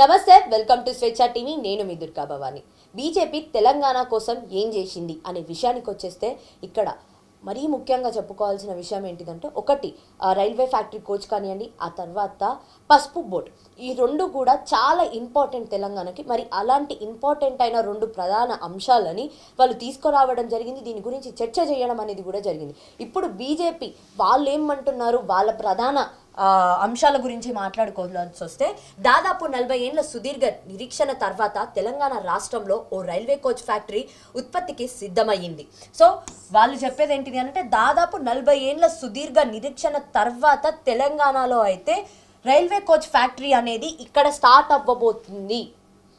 నమస్తే welcome to Swecha TV. నేను మీ దుర్గా భవాని. బీజేపీ తెలంగాణ కోసం ఏం చేసింది అనే విషయానికి వచ్చేస్తే ఇక్కడ మరీ ముఖ్యంగా చెప్పుకోవాల్సిన విషయం ఏంటిదంటే ఒకటి ఆ రైల్వే ఫ్యాక్టరీ కోచ్ కానివ్వండి ఆ తర్వాత పసుపు బోర్డ్ ఈ రెండు కూడా చాలా ఇంపార్టెంట్ తెలంగాణకి. మరి అలాంటి ఇంపార్టెంట్ అయిన రెండు ప్రధాన అంశాలని వాళ్ళు తీసుకురావడం జరిగింది. దీని గురించి చర్చ చేయడం అనేది కూడా జరిగింది. ఇప్పుడు బీజేపీ వాళ్ళు ఏమంటున్నారు వాళ్ళ ప్రధాన అంశాల గురించి మాట్లాడుకోవాల్సి వస్తే దాదాపు నలభై ఏండ్ల సుదీర్ఘ నిరీక్షణ తర్వాత తెలంగాణ రాష్ట్రంలో ఓ రైల్వే కోచ్ ఫ్యాక్టరీ ఉత్పత్తికి సిద్ధమయ్యింది. సో వాళ్ళు చెప్పేది ఏంటిది అంటే దాదాపు నలభై ఏండ్ల సుదీర్ఘ నిరీక్షణ తర్వాత తెలంగాణలో అయితే రైల్వే కోచ్ ఫ్యాక్టరీ అనేది ఇక్కడ స్టార్ట్ అవ్వబోతుంది.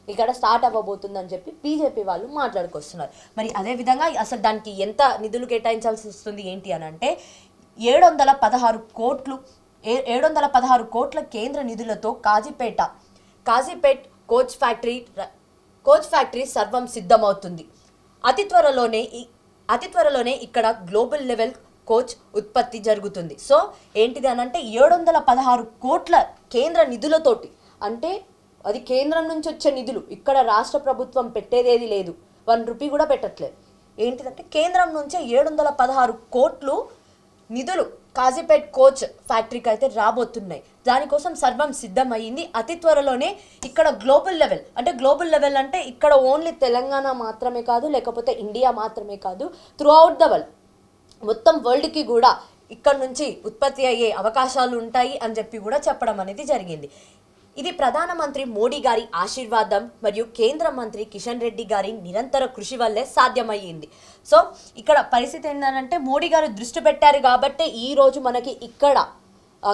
ఇక్కడ స్టార్ట్ అవ్వబోతుంది అని చెప్పి బీజేపీ వాళ్ళు మాట్లాడుకొస్తున్నారు. మరి అదే విధంగా అసలు దానికి ఎంత నిధులు కేటాయించాల్సి వస్తుంది ఏంటి అని అంటే ఏడు వందల పదహారు కోట్లు ఏ- ఏడు వందల పదహారు కోట్ల కేంద్ర నిధులతో Kazipet Kazipet coach factory coach factory సర్వం సిద్ధమవుతుంది. అతి త్వరలోనే అతి త్వరలోనే ఇక్కడ గ్లోబల్ లెవెల్ కోచ్ ఉత్పత్తి జరుగుతుంది. సో ఏంటిది అని అంటే ఏడు వందల పదహారు కోట్ల కేంద్ర నిధులతోటి అంటే అది కేంద్రం నుంచి వచ్చే నిధులు ఇక్కడ రాష్ట్ర ప్రభుత్వం పెట్టేదేది లేదు. వన్ రూపీ కూడా పెట్టట్లేదు. ఏంటిదంటే కేంద్రం నుంచే ఏడు వందల పదహారు కోట్లు నిధులు కాజీపేట్ కోచ్ ఫ్యాక్టరీకి అయితే రాబోతున్నాయి. దానికోసం సర్వం సిద్ధమయ్యింది. అతి త్వరలోనే ఇక్కడ గ్లోబల్ లెవెల్ అంటే గ్లోబల్ లెవెల్ అంటే ఇక్కడ ఓన్లీ తెలంగాణ మాత్రమే కాదు లేకపోతే ఇండియా మాత్రమే కాదు త్రూ అవుట్ ద వరల్డ్. మొత్తం వరల్డ్కి కూడా ఇక్కడ నుంచి ఉత్పత్తి అయ్యే అవకాశాలు ఉంటాయి అని చెప్పి కూడా చెప్పడం అనేది జరిగింది. ఇది ప్రధానమంత్రి మోడీ గారి ఆశీర్వాదం మరియు కేంద్ర మంత్రి కిషన్ రెడ్డి గారి నిరంతర కృషి వల్లే సాధ్యమయ్యింది. సో ఇక్కడ పరిస్థితి ఏంటంటే మోడీ గారు దృష్టి పెట్టారు కాబట్టే ఈ రోజు మనకి ఇక్కడ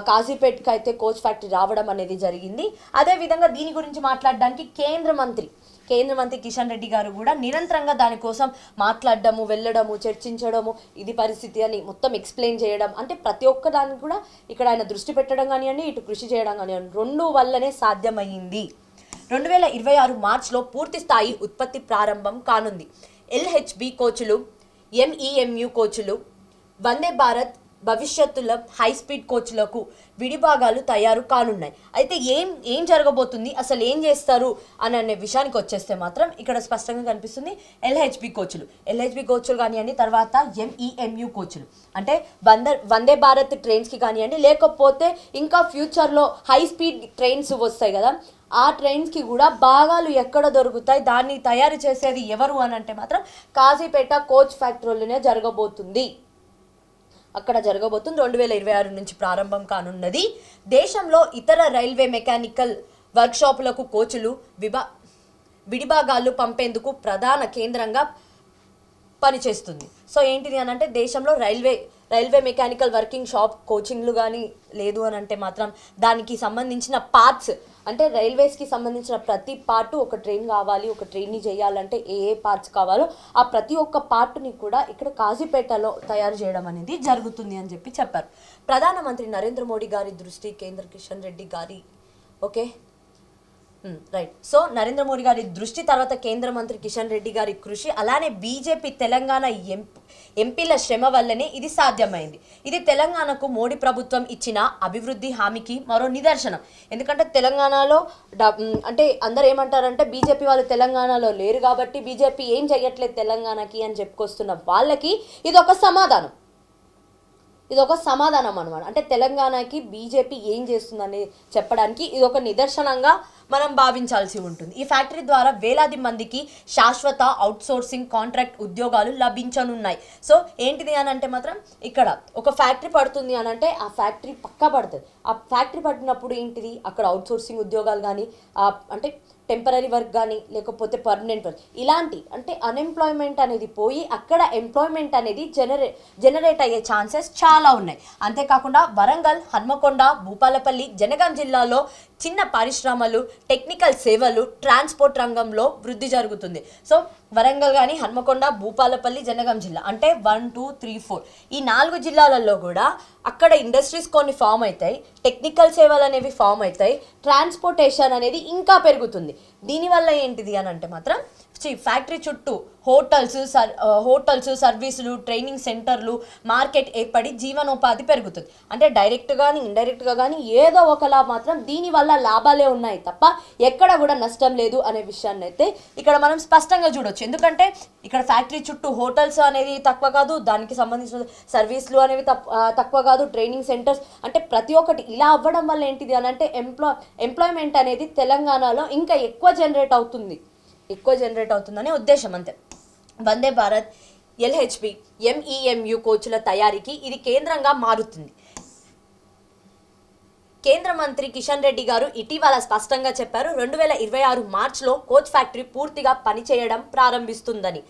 కాజీపేట్కి అయితే కోచ్ ఫ్యాక్టరీ రావడం అనేది జరిగింది. అదేవిధంగా దీని గురించి మాట్లాడడానికి కేంద్ర మంత్రి కేంద్ర మంత్రి కిషన్ రెడ్డి గారు కూడా నిరంతరంగా దానికోసం మాట్లాడడము వెళ్ళడము చర్చించడము ఇది పరిస్థితి అని మొత్తం ఎక్స్ప్లెయిన్ చేయడం. అంటే ప్రతి ఒక్క దానికి కూడా ఇక్కడ ఆయన దృష్టి పెట్టడం కానివ్వండి ఇటు కృషి చేయడం కానివ్వండి రెండు వల్లనే సాధ్యమయ్యింది. రెండు వేల ఇరవై ఆరు మార్చ్లో పూర్తి స్థాయి ఉత్పత్తి ప్రారంభం కానుంది. ఎల్హెచ్బి కోచ్లు ఎంఈఎంయు కోచ్లు వందే భారత్ భవిష్యత్తులో హై స్పీడ్ కోచ్లకు విడిభాగాలు తయారు కానున్నాయి. అయితే ఏం ఏం జరగబోతుంది? అసలు ఏం చేస్తారు? అని అనే విషయానికి వచ్చేస్తే మాత్రం ఇక్కడ స్పష్టంగా కనిపిస్తుంది ఎల్హెచ్బి కోచ్లు. ఎల్హెచ్బి కోచ్లు కానివ్వండి తర్వాత ఎంఈఎంయు కోచ్లు. అంటే వంద వందే భారత్ ట్రైన్స్కి కానివ్వండి లేకపోతే ఇంకా ఫ్యూచర్లో హై స్పీడ్ ట్రైన్స్ వస్తాయి కదా ఆ ట్రైన్స్కి కూడా భాగాలు ఎక్కడ దొరుకుతాయి? దాన్ని తయారు చేసేది ఎవరు అని అంటే మాత్రం కాజీపేట కోచ్ ఫ్యాక్టరీలోనే జరగబోతుంది. అక్కడ జరగబోతుంది. రెండు వేల ఇరవై ఆరు నుంచి ప్రారంభం కానున్నది. దేశంలో ఇతర రైల్వే మెకానికల్ వర్క్షాపులకు కోచ్లు విభా విడిభాగాలు పంపేందుకు ప్రధాన కేంద్రంగా పనిచేస్తుంది. సో ఏంటిది అని అంటే దేశంలో railway railway mechanical working shop కోచింగ్లు కానీ లేదు అని అంటే మాత్రం దానికి సంబంధించిన పార్ట్స్ అంటే రైల్వేస్కి సంబంధించిన ప్రతి పార్ట్ ఒక ట్రైన్ కావాలి ఒక ట్రైన్ని చేయాలంటే ఏ ఏ పార్ట్స్ కావాలో ఆ ప్రతి ఒక్క పార్ట్ని కూడా ఇక్కడ కాజీపేటలో తయారు చేయడం అనేది జరుగుతుంది అని చెప్పి చెప్పారు. ప్రధానమంత్రి నరేంద్ర మోడీ గారి దృష్టి కేంద్ర కిషన్ రెడ్డి గారి okay? Right so Narendra Modi గారి దృష్టి తర్వాత కేంద్ర మంత్రి కిషన్ రెడ్డి గారి కృషి అలానే బీజేపీ తెలంగాణ ఎంపీల శ్రమ వల్లనే ఇది సాధ్యమైంది. ఇది తెలంగాణకు మోడీ ప్రభుత్వం ఇచ్చిన అభివృద్ధి హామీకి మరో నిదర్శనం. ఎందుకంటే తెలంగాణలో అంటే అందరు ఏమంటారంటే బీజేపీ వాళ్ళు తెలంగాణలో లేరు కాబట్టి బీజేపీ ఏం చెయ్యట్లేదు తెలంగాణకి అని చెప్పుకొస్తున్న వాళ్ళకి ఇది ఒక సమాధానం. ఇది ఒక సమాధానం అనమాట అంటే తెలంగాణకి బీజేపీ ఏం చేస్తుందని చెప్పడానికి ఇది ఒక నిదర్శనంగా మనం భావించాల్సి ఉంటుంది. ఈ ఫ్యాక్టరీ ద్వారా వేలాది మందికి శాశ్వత అవుట్సోర్సింగ్ కాంట్రాక్ట్ ఉద్యోగాలు లభించనున్నాయి. సో ఏంటిది అని అంటే మాత్రం ఇక్కడ ఒక ఫ్యాక్టరీ పడుతుంది అని అంటే ఆ ఫ్యాక్టరీ పక్కా పడుతుంది. ఆ ఫ్యాక్టరీ పడినప్పుడు ఏంటిది? అక్కడ అవుట్సోర్సింగ్ ఉద్యోగాలు కానీ అంటే టెంపరీ వర్క్ కానీ లేకపోతే పర్మనెంట్ వర్క్ ఇలాంటి అంటే అన్ఎంప్లాయ్మెంట్ అనేది పోయి అక్కడ ఎంప్లాయ్మెంట్ అనేది జనరే జనరేట్ అయ్యే ఛాన్సెస్ చాలా ఉన్నాయి. అంతేకాకుండా వరంగల్ హన్మకొండ భూపాలపల్లి జనగాం జిల్లాలో చిన్న పరిశ్రమలు టెక్నికల్ సేవలు ట్రాన్స్పోర్ట్ రంగంలో వృద్ధి జరుగుతుంది. సో వరంగల్ కానీ హన్మకొండ భూపాలపల్లి జనగాం జిల్లా. అంటే వన్ టూ త్రీ ఫోర్. ఈ నాలుగు జిల్లాలలో కూడా అక్కడ ఇండస్ట్రీస్ కొన్ని ఫామ్ అవుతాయి. టెక్నికల్ సేవలు అనేవి ఫామ్ అవుతాయి. ట్రాన్స్పోర్టేషన్ అనేది ఇంకా పెరుగుతుంది. దీనివల్ల ఏంటిది అని అంటే మాత్రం ఫ్యాక్టరీ చుట్టూ హోటల్స్ సర్ హోటల్స్ సర్వీసులు ట్రైనింగ్ సెంటర్లు మార్కెట్ ఏర్పడి జీవనోపాధి పెరుగుతుంది. అంటే డైరెక్ట్ కానీ ఇండైరెక్ట్గా కానీ ఏదో ఒకలా మాత్రం దీనివల్ల లాభాలే ఉన్నాయి తప్ప ఎక్కడ కూడా నష్టం లేదు అనే విషయాన్ని అయితే ఇక్కడ మనం స్పష్టంగా చూడొచ్చు. ఎందుకంటే ఇక్కడ ఫ్యాక్టరీ చుట్టూ హోటల్స్ అనేది తక్కువ కాదు దానికి సంబంధించిన సర్వీసులు అనేవి తప్- తక్కువ కాదు ట్రైనింగ్ సెంటర్స్ అంటే ప్రతి ఒక్కటి ఇలా అవ్వడం వల్ల ఏంటిది అని అంటే ఎంప్లాయ్ ఎంప్లాయ్మెంట్ అనేది తెలంగాణలో ఇంకా ఎక్కువ జనరేట్ అవుతుంది. ఎక్కువ జనరేట్ అవుతుందనే ఉద్దేశం అంతే. వందే భారత్ ఎల్హెచ్బి ఎంఈఎంయు కోచ్ల తయారీకి ఇది కేంద్రంగా మారుతుంది. కేంద్ర మంత్రి కిషన్ రెడ్డి గారు ఇటీవల స్పష్టంగా చెప్పారు రెండు వేల ఇరవై ఆరు మార్చ్లో కోచ్ ఫ్యాక్టరీ పూర్తిగా పనిచేయడం ప్రారంభిస్తుందని.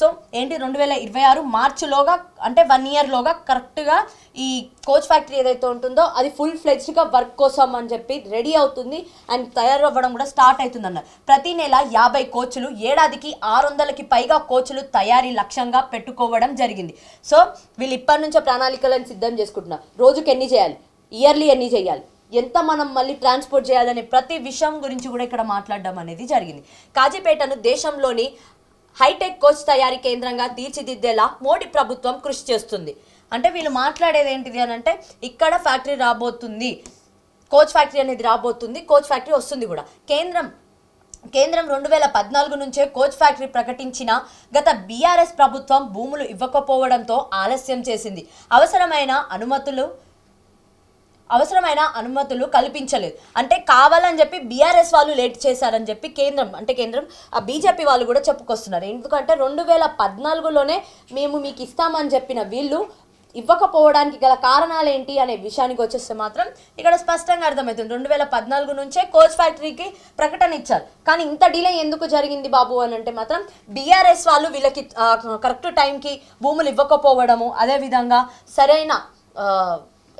సో ఏంటి రెండు వేల ఇరవై ఆరు మార్చిలోగా అంటే వన్ ఇయర్లోగా కరెక్ట్గా ఈ కోచ్ ఫ్యాక్టరీ ఏదైతే ఉంటుందో అది ఫుల్ ఫ్లెజ్డ్గా వర్క్ కోసం అని చెప్పి రెడీ అవుతుంది అండ్ తయారవ్వడం కూడా స్టార్ట్ అవుతుందన్నారు. ప్రతి నెల యాభై కోచ్లు ఏడాదికి ఆరు వందలకి పైగా కోచ్లు తయారీ లక్ష్యంగా పెట్టుకోవడం జరిగింది. సో వీళ్ళు ఇప్పటి నుంచో ప్రణాళికలను సిద్ధం చేసుకుంటున్నారు. రోజుకి ఎన్ని చేయాలి? ఇయర్లీ ఎన్ని చేయాలి? ఎంత మనం మళ్ళీ ట్రాన్స్పోర్ట్ చేయాలనే ప్రతి విషయం గురించి కూడా ఇక్కడ మాట్లాడడం అనేది జరిగింది. కాజీపేటను దేశంలోని హైటెక్ కోచ్ తయారీ కేంద్రంగా తీర్చిదిద్దేలా మోడీ ప్రభుత్వం కృషి చేస్తుంది. అంటే వీళ్ళు మాట్లాడేది ఏంటిది అని అంటే ఇక్కడ ఫ్యాక్టరీ రాబోతుంది కోచ్ ఫ్యాక్టరీ అనేది రాబోతుంది కోచ్ ఫ్యాక్టరీ వస్తుంది కూడా. కేంద్రం కేంద్రం రెండు వేల పద్నాలుగు నుంచే కోచ్ ఫ్యాక్టరీ ప్రకటించిన గత బీఆర్ఎస్ ప్రభుత్వం భూములు ఇవ్వకపోవడంతో ఆలస్యం చేసింది. అవసరమైన అనుమతులు అవసరమైన అనుమతులు కల్పించలేదు. అంటే కావాలని చెప్పి బీఆర్ఎస్ వాళ్ళు లేట్ చేశారని చెప్పి కేంద్రం అంటే కేంద్రం ఆ బీజేపీ వాళ్ళు కూడా చెప్పుకొస్తున్నారు. ఎందుకంటే రెండు వేల పద్నాలుగులోనే మేము మీకు ఇస్తామని చెప్పిన వీళ్ళు ఇవ్వకపోవడానికి గల కారణాలు ఏంటి అనే విషయానికి వచ్చేస్తే మాత్రం ఇక్కడ స్పష్టంగా అర్థమవుతుంది. రెండు వేల పద్నాలుగు నుంచే కోచ్ ఫ్యాక్టరీకి ప్రకటన ఇచ్చారు. కానీ ఇంత డిలే ఎందుకు జరిగింది బాబు అని అంటే మాత్రం బీఆర్ఎస్ వాళ్ళు వీళ్ళకి కరెక్ట్ టైంకి భూములు ఇవ్వకపోవడము అదేవిధంగా సరైన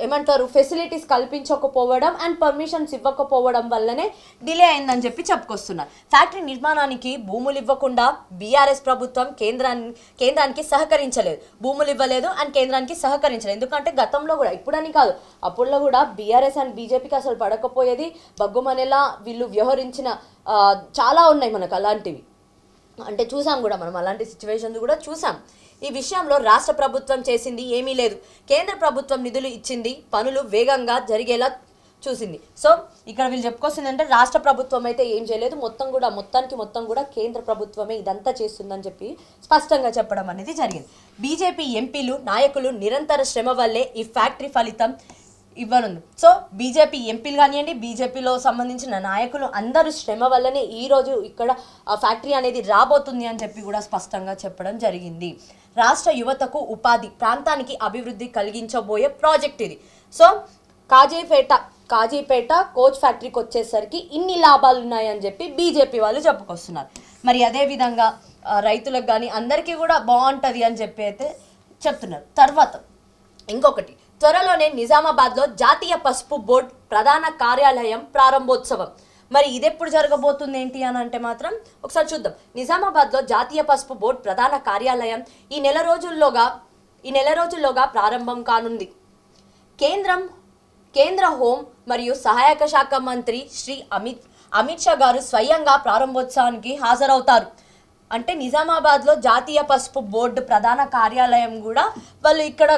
ఏమంటారు ఫెసిలిటీస్ కల్పించకపోవడం అండ్ పర్మిషన్స్ ఇవ్వకపోవడం వల్లనే డిలే అయిందని చెప్పి చెప్పుకొస్తున్నారు. ఫ్యాక్టరీ నిర్మాణానికి భూములు ఇవ్వకుండా బీఆర్ఎస్ ప్రభుత్వం కేంద్రాన్ని కేంద్రానికి సహకరించలేదు. భూములు ఇవ్వలేదు అండ్ కేంద్రానికి సహకరించలేదు. ఎందుకంటే గతంలో కూడా ఇప్పుడని కాదు అప్పుడులో కూడా బీఆర్ఎస్ అండ్ బీజేపీకి అసలు పడకపోయేది బగ్గుమనేలా వీళ్ళు వ్యవహరించిన చాలా ఉన్నాయి మనకు అలాంటివి. అంటే చూసాం కూడా మనం అలాంటి సిచ్యువేషన్స్ కూడా చూసాం. ఈ విషయంలో రాష్ట్ర ప్రభుత్వం చేసింది ఏమీ లేదు. కేంద్ర ప్రభుత్వం నిధులు ఇచ్చింది పనులు వేగంగా జరిగేలా చూసింది. సో ఇక్కడ వీళ్ళు చెప్పుకొస్తుంది అంటే రాష్ట్ర ప్రభుత్వం అయితే ఏం చేయలేదు. మొత్తం కూడా మొత్తానికి మొత్తం కూడా కేంద్ర ప్రభుత్వమే ఇదంతా చేస్తుందని చెప్పి స్పష్టంగా చెప్పడం అనేది జరిగింది. బీజేపీ ఎంపీలు నాయకులు నిరంతర శ్రమ వల్లే ఈ ఫ్యాక్టరీ ఫలితం ఇవ్వనుంది. సో బీజేపీ ఎంపీలు కానివ్వండి బీజేపీలో సంబంధించిన నాయకులు అందరూ శ్రమ వల్లనే ఈరోజు ఇక్కడ ఆ ఫ్యాక్టరీ అనేది రాబోతుంది అని చెప్పి కూడా స్పష్టంగా చెప్పడం జరిగింది. రాష్ట్ర యువతకు ఉపాధి ప్రాంతానికి అభివృద్ధి కలిగించబోయే ప్రాజెక్ట్ ఇది. సో కాజీపేట కాజీపేట కోచ్ ఫ్యాక్టరీకి వచ్చేసరికి ఇన్ని లాభాలు ఉన్నాయని చెప్పి బీజేపీ వాళ్ళు చెప్పుకొస్తున్నారు. మరి అదే విధంగా రైతులకు కానీ అందరికీ కూడా బాగుంటుంది అని చెప్పి అయితే చెప్తున్నారు. తర్వాత ఇంకొకటి త్వరలోనే నిజామాబాద్లో జాతీయ పసుపు బోర్డు ప్రధాన కార్యాలయం ప్రారంభోత్సవం. మరి ఇదెప్పుడు జరగబోతుంది ఏంటి అని అంటే మాత్రం ఒకసారి చూద్దాం. నిజామాబాద్లో జాతీయ పసుపు బోర్డు ప్రధాన కార్యాలయం ఈ నెల రోజుల్లోగా ఈ నెల రోజుల్లోగా ప్రారంభం కానుంది. కేంద్రం కేంద్ర హోం మరియు సహాయక శాఖ మంత్రి శ్రీ అమిత్ అమిత్ షా గారు స్వయంగా ప్రారంభోత్సవానికి హాజరవుతారు. అంటే నిజామాబాద్లో జాతీయ పసుపు బోర్డు ప్రధాన కార్యాలయం కూడా వాళ్ళు ఇక్కడ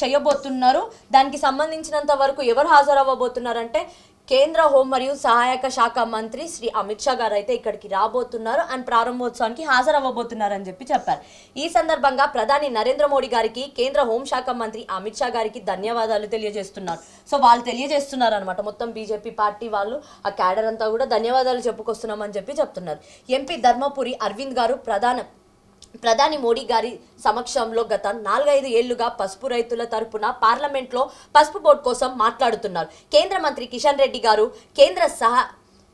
చేయబోతున్నారు. దానికి సంబంధించినంత వరకు ఎవరు హాజరవ్వబోతున్నారంటే కేంద్ర హోం మరియు సహాయక శాఖ మంత్రి శ్రీ అమిత్ షా గారు అయితే ఇక్కడికి రాబోతున్నారు అండ్ ప్రారంభోత్సవానికి హాజరవ్వబోతున్నారు అని చెప్పి చెప్పారు. ఈ సందర్భంగా ప్రధాని నరేంద్ర మోడీ గారికి కేంద్ర హోంశాఖ మంత్రి అమిత్ షా గారికి ధన్యవాదాలు తెలియజేస్తున్నారు. సో వాళ్ళు తెలియజేస్తున్నారు అనమాట మొత్తం బీజేపీ పార్టీ వాళ్ళు ఆ క్యాడర్ అంతా కూడా ధన్యవాదాలు చెప్పుకొస్తున్నామని చెప్పి చెప్తున్నారు. ఎంపీ ధర్మపురి అరవింద్ గారు ప్రధాన ప్రధాని మోడీ గారి సమక్షంలో గత నాలుగైదు ఏళ్ళుగా పసుపు రైతుల తరపున పార్లమెంట్లో పసుపు బోర్డు కోసం మాట్లాడుతున్నారు. కేంద్ర మంత్రి కిషన్ రెడ్డి గారు కేంద్ర సహా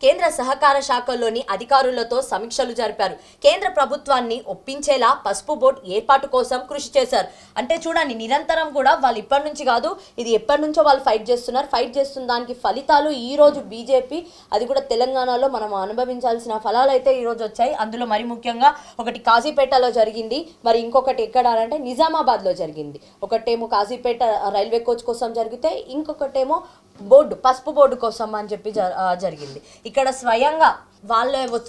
కేంద్ర సహకార శాఖలోని అధికారులతో సమీక్షలు జరిపారు. కేంద్ర ప్రభుత్వాన్ని ఒప్పించేలా పసుపు బోర్డు ఏర్పాటు కోసం కృషి చేశారు. అంటే చూడండి నిరంతరం కూడా వాళ్ళు ఇప్పటి నుంచి కాదు ఇది ఎప్పటి నుంచో వాళ్ళు ఫైట్ చేస్తున్నారు. ఫైట్ చేస్తున్న దానికి ఫలితాలు ఈ రోజు బీజేపీ అది కూడా తెలంగాణలో మనం అనుభవించాల్సిన ఫలాలు అయితే ఈ రోజు వచ్చాయి. అందులో మరి ముఖ్యంగా ఒకటి కాజీపేటలో జరిగింది. మరి ఇంకొకటి ఎక్కడ అంటే నిజామాబాద్లో జరిగింది. ఒకటేమో కాజీపేట రైల్వే కోచ్ కోసం జరిగితే ఇంకొకటేమో బోర్డు పసుపు బోర్డు కోసం అని చెప్పి జ- జరిగింది. ఇక్కడ స్వయంగా వాళ్ళ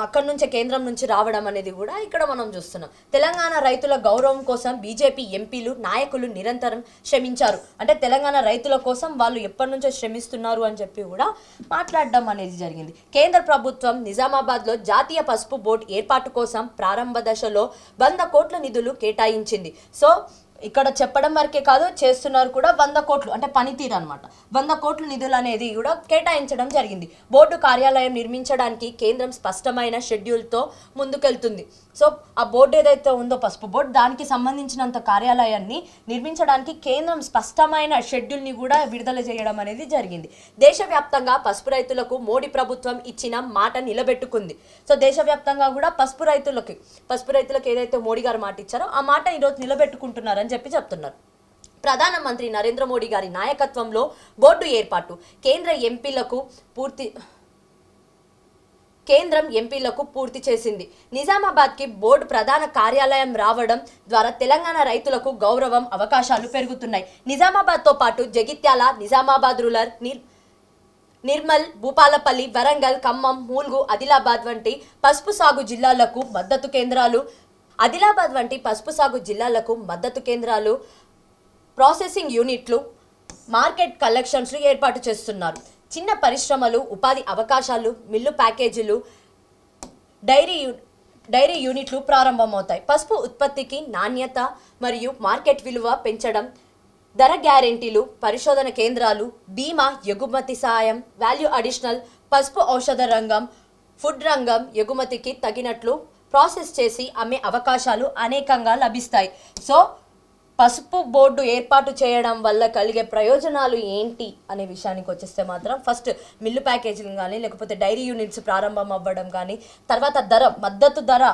అక్కడి నుంచే కేంద్రం నుంచి రావడం అనేది కూడా ఇక్కడ మనం చూస్తున్నాం. తెలంగాణ రైతుల గౌరవం కోసం బీజేపీ ఎంపీలు నాయకులు నిరంతరం శ్రమించారు. అంటే తెలంగాణ రైతుల కోసం వాళ్ళు ఎప్పటి నుంచో శ్రమిస్తున్నారు అని చెప్పి కూడా మాట్లాడడం అనేది జరిగింది. కేంద్ర ప్రభుత్వం నిజామాబాద్లో జాతీయ పసుపు బోర్డు ఏర్పాటు కోసం ప్రారంభ దశలో వంద కోట్ల నిధులు కేటాయించింది. సో ఇక్కడ చెప్పడం వరకే కాదు చేస్తున్నారు కూడా వంద కోట్లు అంటే పనితీరు అనమాట వంద కోట్లు నిధులు అనేది కూడా కేటాయించడం జరిగింది. బోర్డు కార్యాలయం నిర్మించడానికి కేంద్రం స్పష్టమైన షెడ్యూల్తో ముందుకెళ్తుంది. సో ఆ బోర్డు ఏదైతే ఉందో పసుపు బోర్డు దానికి సంబంధించినంత కార్యాలయాన్ని నిర్మించడానికి కేంద్రం స్పష్టమైన షెడ్యూల్ని కూడా విడుదల చేయడం అనేది జరిగింది. దేశవ్యాప్తంగా పసుపు రైతులకు మోడీ ప్రభుత్వం ఇచ్చిన మాట నిలబెట్టుకుంది. సో దేశవ్యాప్తంగా కూడా పసుపు రైతులకి పసుపు రైతులకు ఏదైతే మోడీ గారు మాట ఇచ్చారో ఆ మాట ఈరోజు నిలబెట్టుకుంటున్నారని చెప్పి చెప్తున్నారు. ప్రధానమంత్రి నరేంద్ర మోడీ గారి నాయకత్వంలో బోర్డు ఏర్పాటు. కేంద్ర ఎంపీలకు పూర్తి కేంద్రం ఎంపీలకు పూర్తి చేసింది. నిజామాబాద్కి బోర్డు ప్రధాన కార్యాలయం రావడం ద్వారా తెలంగాణ రైతులకు గౌరవం అవకాశాలు పెరుగుతున్నాయి. నిజామాబాద్తో పాటు జగిత్యాల నిజామాబాద్ రూరల్ నిర్ నిర్మల్ భూపాలపల్లి వరంగల్ ఖమ్మం మూల్గు ఆదిలాబాద్ వంటి పసుపు సాగు జిల్లాలకు మద్దతు కేంద్రాలు ఆదిలాబాద్ వంటి పసుపు సాగు జిల్లాలకు మద్దతు కేంద్రాలు ప్రాసెసింగ్ యూనిట్లు మార్కెట్ కలెక్షన్స్లు ఏర్పాటు చేస్తున్నారు. చిన్న పరిశ్రమలు ఉపాధి అవకాశాలు మిల్లు ప్యాకేజీలు డైరీ యూ డైరీ యూనిట్లు ప్రారంభమవుతాయి. పసుపు ఉత్పత్తికి నాణ్యత మరియు మార్కెట్ విలువ పెంచడం ధర గ్యారెంటీలు పరిశోధన కేంద్రాలు బీమా ఎగుమతి సాయం వాల్యూ అడిషనల్ పసుపు ఔషధ రంగం ఫుడ్ రంగం ఎగుమతికి తగినట్లు ప్రాసెస్ చేసి అమ్మే అవకాశాలు అనేకంగా లభిస్తాయి. సో పసుపు బోర్డు ఏర్పాటు చేయడం వల్ల కలిగే ప్రయోజనాలు ఏంటి అనే విషయానికి వచ్చేస్తే మాత్రం ఫస్ట్ మిల్లు ప్యాకేజీలు కానీ లేకపోతే డైరీ యూనిట్స్ ప్రారంభం అవ్వడం కానీ తర్వాత ధర మద్దతు ధర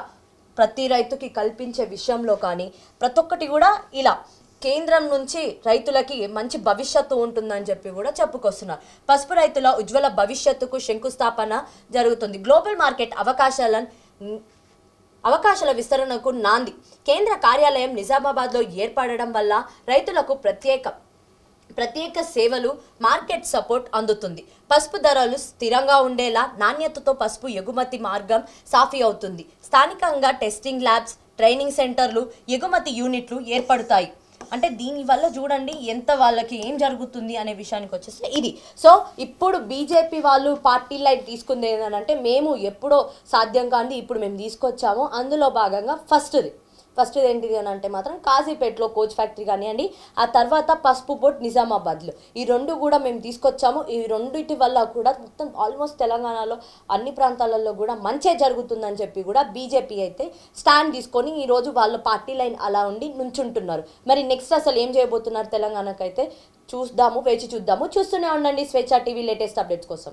ప్రతి రైతుకి కల్పించే విషయంలో కానీ ప్రతి ఒక్కటి కూడా ఇలా కేంద్రం నుంచి రైతులకి మంచి భవిష్యత్తు ఉంటుందని చెప్పి కూడా చెప్పుకొస్తున్నారు. పసుపు రైతుల ఉజ్వల భవిష్యత్తుకు శంకుస్థాపన జరుగుతుంది. గ్లోబల్ మార్కెట్ అవకాశాలను అవకాశాల విస్తరణకు నాంది. కేంద్ర కార్యాలయం నిజామాబాద్లో ఏర్పడడం వల్ల రైతులకు ప్రత్యేక ప్రత్యేక సేవలు మార్కెట్ సపోర్ట్ అందుతుంది. పసుపు ధరలు స్థిరంగా ఉండేలా నాణ్యతతో పసుపు ఎగుమతి మార్గం సాఫీ అవుతుంది. స్థానికంగా టెస్టింగ్ ల్యాబ్స్ ట్రైనింగ్ సెంటర్లు ఎగుమతి యూనిట్లు ఏర్పడతాయి. అంటే దీనివల్ల చూడండి ఎంత వాళ్ళకి ఏం జరుగుతుంది అనే విషయానికి వచ్చేస్తే ఇది. సో ఇప్పుడు బీజేపీ వాళ్ళు పార్టీ లైట్ తీసుకుంది ఏంటంటే మేము ఎప్పుడో సాధ్యం కాంది ఇప్పుడు మేము తీసుకొచ్చాము. అందులో భాగంగా ఫస్ట్ది. ఫస్ట్ ఏంటిది అని అంటే మాత్రం కాజీపేటలో కోచ్ ఫ్యాక్టరీ కానివ్వండి ఆ తర్వాత పసుపు బోట్ నిజామాబాద్లో. ఈ రెండు కూడా మేము తీసుకొచ్చాము. ఈ రెండిటి వల్ల కూడా మొత్తం ఆల్మోస్ట్ తెలంగాణలో అన్ని ప్రాంతాలలో కూడా మంచే జరుగుతుందని చెప్పి కూడా బీజేపీ అయితే స్టాండ్ తీసుకొని ఈరోజు వాళ్ళ పార్టీ లైన్ అలా ఉండి నుంచుంటున్నారు. మరి నెక్స్ట్ అసలు ఏం చేయబోతున్నారు తెలంగాణకైతే? చూద్దాము వేచి చూద్దాము. చూస్తూనే ఉండండి స్వేచ్ఛ టీవీ లేటెస్ట్ అప్డేట్స్ కోసం.